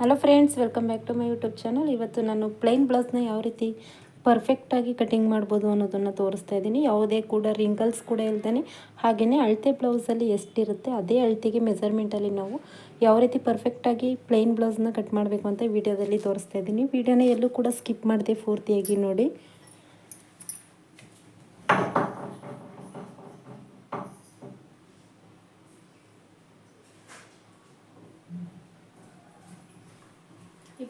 Hello friends welcome back to my YouTube channel ಇವತ್ತು ನಾನು plain ಬ್ಲೌಸ್ನ ಯಾವ ರೀತಿ ಪರ್ಫೆಕ್ಟಾಗಿ ಕಟಿಂಗ್ ಮಾಡ್ಬೋದು ಅನ್ನೋದನ್ನು ತೋರಿಸ್ತಾ ಇದ್ದೀನಿ. ಯಾವುದೇ ಕೂಡ ರಿಂಕಲ್ಸ್ ಕೂಡ ಇಲ್ದೇ ಹಾಗೆಯೇ ಅಳತೆ ಬ್ಲೌಸಲ್ಲಿ ಎಷ್ಟಿರುತ್ತೆ ಅದೇ ಅಳತೆಗೆ ಮೆಸರ್ಮೆಂಟಲ್ಲಿ ನಾವು ಯಾವ ರೀತಿ ಪರ್ಫೆಕ್ಟಾಗಿ ಪ್ಲೈನ್ ಬ್ಲೌಸ್ನ ಕಟ್ ಮಾಡಬೇಕು ಅಂತ ವಿಡಿಯೋದಲ್ಲಿ ತೋರಿಸ್ತಾ ಇದ್ದೀನಿ. ವೀಡಿಯೋನ ಎಲ್ಲೂ ಕೂಡ ಸ್ಕಿಪ್ ಮಾಡಿದೆ ಪೂರ್ತಿಯಾಗಿ ನೋಡಿ.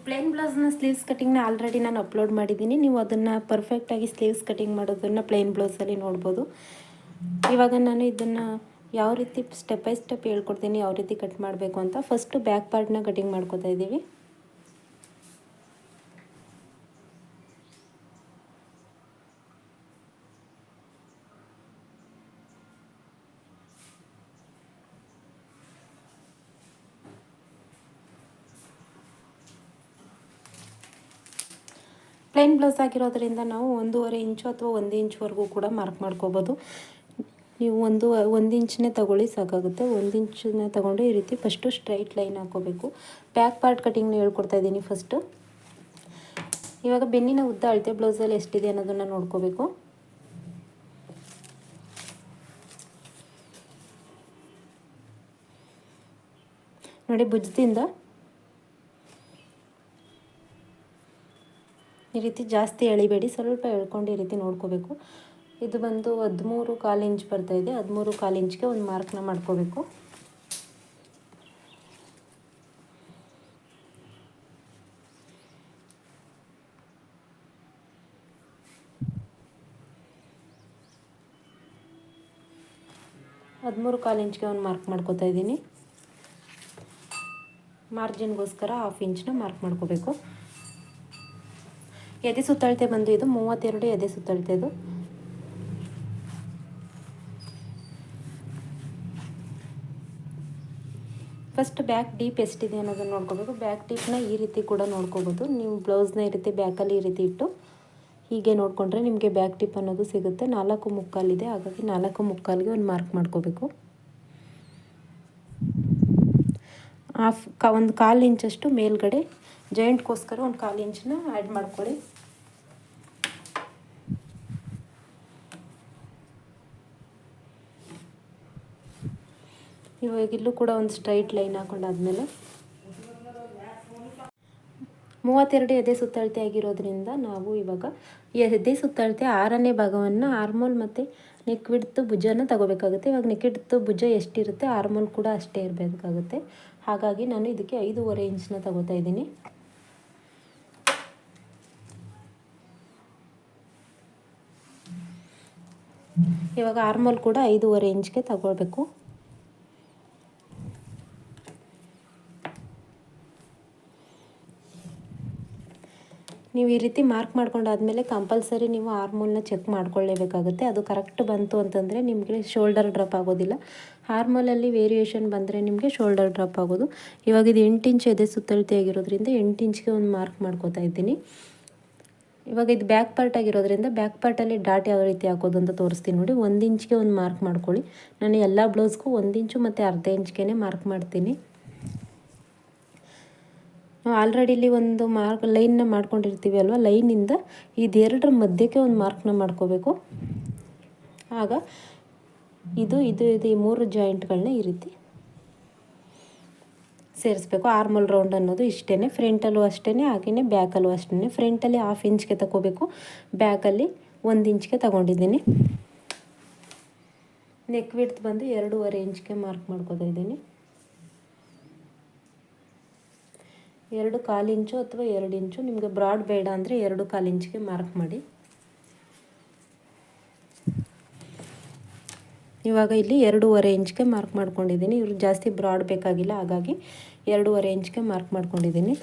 ಪ್ಲೇನ್ ಬ್ಲೌಸ್ನ ಸ್ಲೀವ್ಸ್ ಕಟಿಂಗ್ನ ಆಲ್ರೆಡಿ ನಾನು ಅಪ್ಲೋಡ್ ಮಾಡಿದ್ದೀನಿ. ನೀವು ಅದನ್ನು ಪರ್ಫೆಕ್ಟಾಗಿ ಸ್ಲೀವ್ಸ್ ಕಟಿಂಗ್ ಮಾಡೋದನ್ನು ಪ್ಲೇನ್ ಬ್ಲೌಸಲ್ಲಿ ನೋಡ್ಬೋದು. ಇವಾಗ ನಾನು ಇದನ್ನು ಯಾವ ರೀತಿ ಸ್ಟೆಪ್ ಬೈ ಸ್ಟೆಪ್ ಹೇಳ್ಕೊಡ್ತೀನಿ, ಯಾವ ರೀತಿ ಕಟ್ ಮಾಡಬೇಕು ಅಂತ ಫಸ್ಟು ಬ್ಯಾಕ್ ಪಾರ್ಟ್ನ ಕಟಿಂಗ್ ಮಾಡ್ಕೋತಾ ಇದ್ದೀವಿ. ಪ್ಲೈನ್ ಬ್ಲೌಸ್ ಆಗಿರೋದ್ರಿಂದ ನಾವು ಒಂದೂವರೆ ಇಂಚು ಅಥವಾ ಒಂದು ಇಂಚ್ವರೆಗೂ ಕೂಡ ಮಾರ್ಕ್ ಮಾಡ್ಕೋಬೋದು. ನೀವು ಒಂದು ಒಂದು ಇಂಚನ್ನೇ ತಗೊಳ್ಳಿ ಸಾಕಾಗುತ್ತೆ. ಒಂದು ಇಂಚನ್ನ ತಗೊಂಡು ಈ ರೀತಿ ಫಸ್ಟು ಸ್ಟ್ರೈಟ್ ಲೈನ್ ಹಾಕೋಬೇಕು. ಬ್ಯಾಕ್ ಪಾರ್ಟ್ ಕಟಿಂಗ್ನ ಹೇಳ್ಕೊಡ್ತಾ ಇದ್ದೀನಿ ಫಸ್ಟು. ಇವಾಗ ಬೆನ್ನಿನ ಉದ್ದ ಅಳತೆ ಬ್ಲೌಸಲ್ಲಿ ಎಷ್ಟಿದೆ ಅನ್ನೋದನ್ನು ನೋಡ್ಕೋಬೇಕು. ನೋಡಿ ಭುಜದಿಂದ ಈ ರೀತಿ ಜಾಸ್ತಿ ಎಳಿಬೇಡಿ, ಸ್ವಲ್ಪ ಎಳ್ಕೊಂಡು ಈ ರೀತಿ ನೋಡ್ಕೋಬೇಕು. ಇದು ಬಂದು ಹದಿಮೂರು ಕಾಲು ಇಂಚ್ ಇದೆ, ಹದಿಮೂರು ಕಾಲು ಇಂಚ್ಗೆ ಒಂದು ಮಾರ್ಕ್ನ ಮಾಡ್ಕೋಬೇಕು. ಹದಿಮೂರು ಕಾಲು ಇಂಚ್ಗೆ ಒಂದು ಮಾರ್ಕ್ ಮಾಡ್ಕೋತಾ ಇದ್ದೀನಿ. ಮಾರ್ಜಿನ್ಗೋಸ್ಕರ ಹಾಫ್ ಇಂಚ್ನ ಮಾರ್ಕ್ ಮಾಡ್ಕೋಬೇಕು. ಎದೆ ಸುತ್ತಳತೆ ಬಂದು ಇದು ಮೂವತ್ತೆರಡು ಎದೆ ಸುತ್ತಳತೆ ಇದು ಫಸ್ಟ್ ಬ್ಯಾಕ್ ಡೀಪ್ ಎಷ್ಟಿದೆ ಅನ್ನೋದನ್ನು ನೋಡ್ಕೋಬೇಕು. ಬ್ಯಾಕ್ ಡೀಪ್ನ ಈ ರೀತಿ ಕೂಡ ನೋಡ್ಕೋಬೋದು. ನೀವು ಬ್ಲೌಸ್ನ ಈ ರೀತಿ ಬ್ಯಾಕಲ್ಲಿ ಈ ರೀತಿ ಇಟ್ಟು ಹೀಗೆ ನೋಡಿಕೊಂಡ್ರೆ ನಿಮಗೆ ಬ್ಯಾಕ್ ಟಿಪ್ ಅನ್ನೋದು ಸಿಗುತ್ತೆ. ನಾಲ್ಕು ಮುಕ್ಕಾಲಿದೆ. ಹಾಗಾಗಿ ನಾಲ್ಕು ಮುಕ್ಕಾಲಿಗೆ ಒಂದು ಮಾರ್ಕ್ ಮಾಡ್ಕೋಬೇಕು. ಆಫ್ ಒಂದು ಕಾಲು ಇಂಚಷ್ಟು ಮೇಲ್ಗಡೆ ಜಾಯಿಂಟ್ಗೋಸ್ಕರ ಒಂದು ಕಾಲು ಇಂಚನ್ನ ಆ್ಯಡ್ ಮಾಡ್ಕೊಳ್ಳಿ. ಇವಾಗ ಇಲ್ಲೂ ಕೂಡ ಒಂದು ಸ್ಟ್ರೈಟ್ ಲೈನ್ ಹಾಕೊಂಡಾದ್ಮೇಲೆ. ಮೂವತ್ತೆರಡು ಎದೆ ಸುತ್ತಳತೆ ಆಗಿರೋದ್ರಿಂದ ನಾವು ಇವಾಗ ಎದೆ ಸುತ್ತಳತೆ ಆರನೇ ಭಾಗವನ್ನು ಆರ್ಮೋಲ್ ಮತ್ತು ನೆಕ್ ಬಿಡ್ತು ಭುಜನ ತಗೋಬೇಕಾಗುತ್ತೆ. ಇವಾಗ ನೆಕ್ ಹಿಡ್ತು ಭುಜ ಎಷ್ಟಿರುತ್ತೆ ಆರ್ಮೋಲ್ ಕೂಡ ಅಷ್ಟೇ ಇರಬೇಕಾಗುತ್ತೆ. ಹಾಗಾಗಿ ನಾನು ಇದಕ್ಕೆ ಐದೂವರೆ ಇಂಚನ್ನ ತಗೋತಾ ಇದ್ದೀನಿ. ಇವಾಗ ಆರ್ಮೋಲ್ ಕೂಡ ಐದೂವರೆ ಇಂಚ್ಗೆ ತಗೊಳ್ಬೇಕು ನೀವು ಈ ರೀತಿ ಮಾರ್ಕ್ ಮಾಡ್ಕೊಂಡಾದ್ಮೇಲೆ ಕಂಪಲ್ಸರಿ ನೀವು ಹಾರ್ಮೋಲ್ನ ಚೆಕ್ ಮಾಡ್ಕೊಳ್ಳೇಬೇಕಾಗುತ್ತೆ. ಅದು ಕರೆಕ್ಟ್ ಬಂತು ಅಂತಂದರೆ ನಿಮಗೆ ಶೋಲ್ಡರ್ ಡ್ರಾಪ್ ಆಗೋದಿಲ್ಲ. ಹಾರ್ಮೋಲಲ್ಲಿ ವೇರಿಯೇಷನ್ ಬಂದರೆ ನಿಮಗೆ ಶೋಲ್ಡರ್ ಡ್ರಾಪ್ ಆಗೋದು. ಇವಾಗ ಇದು ಎಂಟು ಇಂಚ್ ಎದೆ ಸುತ್ತಳತೆ ಆಗಿರೋದ್ರಿಂದ ಎಂಟು ಇಂಚ್ಗೆ ಒಂದು ಮಾರ್ಕ್ ಮಾಡ್ಕೋತಾ ಇದ್ದೀನಿ. ಇವಾಗ ಇದು ಬ್ಯಾಕ್ ಪಾರ್ಟ್ ಆಗಿರೋದ್ರಿಂದ ಬ್ಯಾಕ್ ಪಾರ್ಟಲ್ಲಿ ಡಾಟ್ ಯಾವ ರೀತಿ ಹಾಕೋದು ಅಂತ ತೋರಿಸ್ತೀನಿ ನೋಡಿ. ಒಂದು ಇಂಚ್ಗೆ ಒಂದು ಮಾರ್ಕ್ ಮಾಡ್ಕೊಳ್ಳಿ. ನಾನು ಎಲ್ಲ ಬ್ಲೌಸ್ಗೂ ಒಂದು ಇಂಚು ಮತ್ತು ಅರ್ಧ ಇಂಚ್ಗೆ ಮಾರ್ಕ್ ಮಾಡ್ತೀನಿ. ನಾವು ಆಲ್ರೆಡಿ ಇಲ್ಲಿ ಒಂದು ಮಾರ್ಕ್ ಲೈನ್ನ ಮಾಡ್ಕೊಂಡಿರ್ತೀವಿ ಅಲ್ವ? ಲೈನಿಂದ ಇದೆರಡರ ಮಧ್ಯಕ್ಕೆ ಒಂದು ಮಾರ್ಕ್ನ ಮಾಡ್ಕೋಬೇಕು. ಆಗ ಇದು ಇದು ಇದು ಈ ಮೂರು ಜಾಯಿಂಟ್ಗಳನ್ನ ಈ ರೀತಿ ಸೇರಿಸ್ಬೇಕು. ಆರ್ಮಲ್ ರೌಂಡ್ ಅನ್ನೋದು ಇಷ್ಟೇ ಫ್ರಂಟಲ್ಲೂ ಅಷ್ಟೇ ಹಾಗೆಯೇ ಬ್ಯಾಕಲ್ಲೂ ಅಷ್ಟೇ ಫ್ರಂಟಲ್ಲಿ ಹಾಫ್ ಇಂಚ್ಗೆ ತಗೋಬೇಕು ಬ್ಯಾಕಲ್ಲಿ ಒಂದು ಇಂಚ್ಗೆ ತಗೊಂಡಿದ್ದೀನಿ. ನೆಕ್ ವಿಡ್ತ್ ಬಂದು ಎರಡೂವರೆ ಇಂಚ್ಗೆ ಮಾರ್ಕ್ ಮಾಡ್ಕೋತಾ ಇದ್ದೀನಿ. ಎರಡು ಕಾಲು ಇಂಚು ಅಥವಾ ಎರಡು ಇಂಚು, ನಿಮಗೆ ಬ್ರಾಡ್ ಬೇಡ ಅಂದರೆ ಎರಡು ಕಾಲು ಇಂಚಿಗೆ ಮಾರ್ಕ್ ಮಾಡಿ. ಇವಾಗ ಇಲ್ಲಿ ಎರಡೂವರೆ ಇಂಚ್ಗೆ ಮಾರ್ಕ್ ಮಾಡ್ಕೊಂಡಿದ್ದೀನಿ. ಇವರು ಜಾಸ್ತಿ ಬ್ರಾಡ್ ಬೇಕಾಗಿಲ್ಲ, ಹಾಗಾಗಿ ಎರಡೂವರೆ ಇಂಚ್ಗೆ ಮಾರ್ಕ್ ಮಾಡ್ಕೊಂಡಿದ್ದೀನಿ.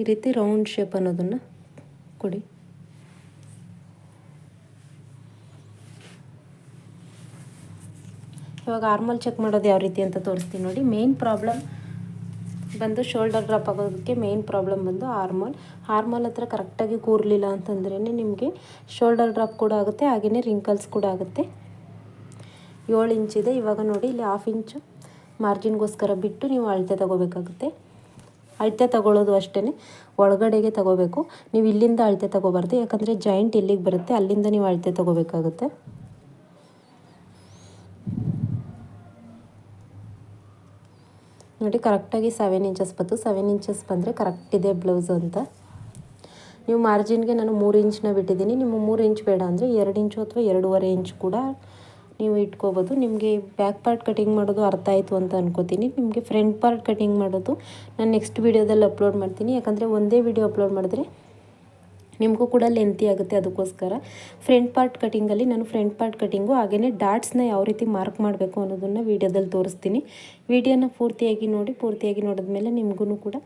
ಈ ರೀತಿ ರೌಂಡ್ ಶೇಪ್ ಅನ್ನೋದನ್ನು ಕೊಡಿ. ಇವಾಗ ಆರ್ಮಲ್ ಚೆಕ್ ಮಾಡೋದು ಯಾವ ರೀತಿ ಅಂತ ತೋರಿಸ್ತೀನಿ ನೋಡಿ. ಮೇನ್ ಪ್ರಾಬ್ಲಮ್ ಬಂದು ಶೋಲ್ಡರ್ ಡ್ರಾಪ್ ಆಗೋದಕ್ಕೆ ಮೇನ್ ಪ್ರಾಬ್ಲಮ್ ಬಂದು ಹಾರ್ಮೋಲ್ ಹಾರ್ಮೋಲ್ ಹತ್ರ ಕರೆಕ್ಟಾಗಿ ಕೂರಲಿಲ್ಲ ಅಂತಂದ್ರೇ ನಿಮಗೆ ಶೋಲ್ಡರ್ ಡ್ರಾಪ್ ಕೂಡ ಆಗುತ್ತೆ ಹಾಗೆಯೇ ರಿಂಕಲ್ಸ್ ಕೂಡ ಆಗುತ್ತೆ. ಏಳು ಇಂಚಿದೆ ಇವಾಗ ನೋಡಿ, ಇಲ್ಲಿ ಹಾಫ್ ಇಂಚು ಮಾರ್ಜಿನ್ಗೋಸ್ಕರ ಬಿಟ್ಟು ನೀವು ಅಳತೆ ತಗೋಬೇಕಾಗುತ್ತೆ. ಅಳತೆ ತಗೊಳ್ಳೋದು ಅಷ್ಟೇ ಒಳಗಡೆಗೆ ತಗೋಬೇಕು. ನೀವು ಇಲ್ಲಿಂದ ಅಳತೆ ತಗೋಬಾರ್ದು. ಯಾಕಂದರೆ ಜಾಯಿಂಟ್ ಎಲ್ಲಿಗೆ ಬರುತ್ತೆ. ಅಲ್ಲಿಂದ ನೀವು ಅಳತೆ ತಗೋಬೇಕಾಗುತ್ತೆ. ನೋಡಿ ಕರೆಕ್ಟಾಗಿ ಸೆವೆನ್ ಇಂಚಸ್ ಬಂತು. ಸೆವೆನ್ ಇಂಚಸ್ ಬಂದರೆ ಕರೆಕ್ಟ್ ಇದೆ ಬ್ಲೌಸ್ ಅಂತ. ನೀವು ಮಾರ್ಜಿನ್ಗೆ ನಾನು ಮೂರು ಇಂಚನ್ನ ಬಿಟ್ಟಿದ್ದೀನಿ. ನಿಮ್ಮ ಮೂರು ಇಂಚ್ ಬೇಡ ಅಂದರೆ ಎರಡು ಇಂಚು ಅಥವಾ ಎರಡೂವರೆ ಇಂಚ್ ಕೂಡ ನೀವು ಇಟ್ಕೋಬೋದು. ನಿಮಗೆ ಬ್ಯಾಕ್ ಪಾರ್ಟ್ ಕಟಿಂಗ್ ಮಾಡೋದು ಅರ್ಥ ಆಯಿತು ಅಂತ ಅನ್ಕೋತೀನಿ. ನಿಮಗೆ ಫ್ರಂಟ್ ಪಾರ್ಟ್ ಕಟಿಂಗ್ ಮಾಡೋದು ನಾನು ನೆಕ್ಸ್ಟ್ ವೀಡಿಯೋದಲ್ಲಿ ಅಪ್ಲೋಡ್ ಮಾಡ್ತೀನಿ. ಯಾಕಂದರೆ ಒಂದೇ ವೀಡಿಯೋ ಅಪ್ಲೋಡ್ ಮಾಡಿದ್ರೆ ನಿಮಗೂ ಕೂಡ ಲೆಂತಿ ಆಗುತ್ತೆ ಅದಕ್ಕೋಸ್ಕರ. ಫ್ರಂಟ್ ಪಾರ್ಟ್ ಕಟಿಂಗಲ್ಲಿ ನಾನು ಫ್ರಂಟ್ ಪಾರ್ಟ್ ಕಟಿಂಗು ಹಾಗೆಯೇ ಡಾಟ್ಸ್ನ ಯಾವ ರೀತಿ ಮಾರ್ಕ್ ಮಾಡಬೇಕು ಅನ್ನೋದನ್ನು ವೀಡಿಯೋದಲ್ಲಿ ತೋರಿಸ್ತೀನಿ. ವೀಡಿಯೋನ ಪೂರ್ತಿಯಾಗಿ ನೋಡಿ, ಪೂರ್ತಿಯಾಗಿ ನೋಡಿದ್ಮೇಲೆ ನಿಮಗೂ ಕೂಡ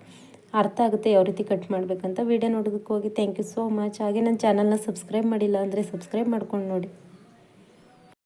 ಅರ್ಥ ಆಗುತ್ತೆ ಯಾವ ರೀತಿ ಕಟ್ ಮಾಡಬೇಕಂತ. ವೀಡಿಯೋ ನೋಡೋದಕ್ಕೆ ಹೋಗಿ ಥ್ಯಾಂಕ್ ಯು ಸೋ ಮಚ್ ಹಾಗೆ ನನ್ನ ಚಾನಲ್ನ ಸಬ್ಸ್ಕ್ರೈಬ್ ಮಾಡಿಲ್ಲ ಅಂದರೆ ಸಬ್ಸ್ಕ್ರೈಬ್ ಮಾಡ್ಕೊಂಡು ನೋಡಿ.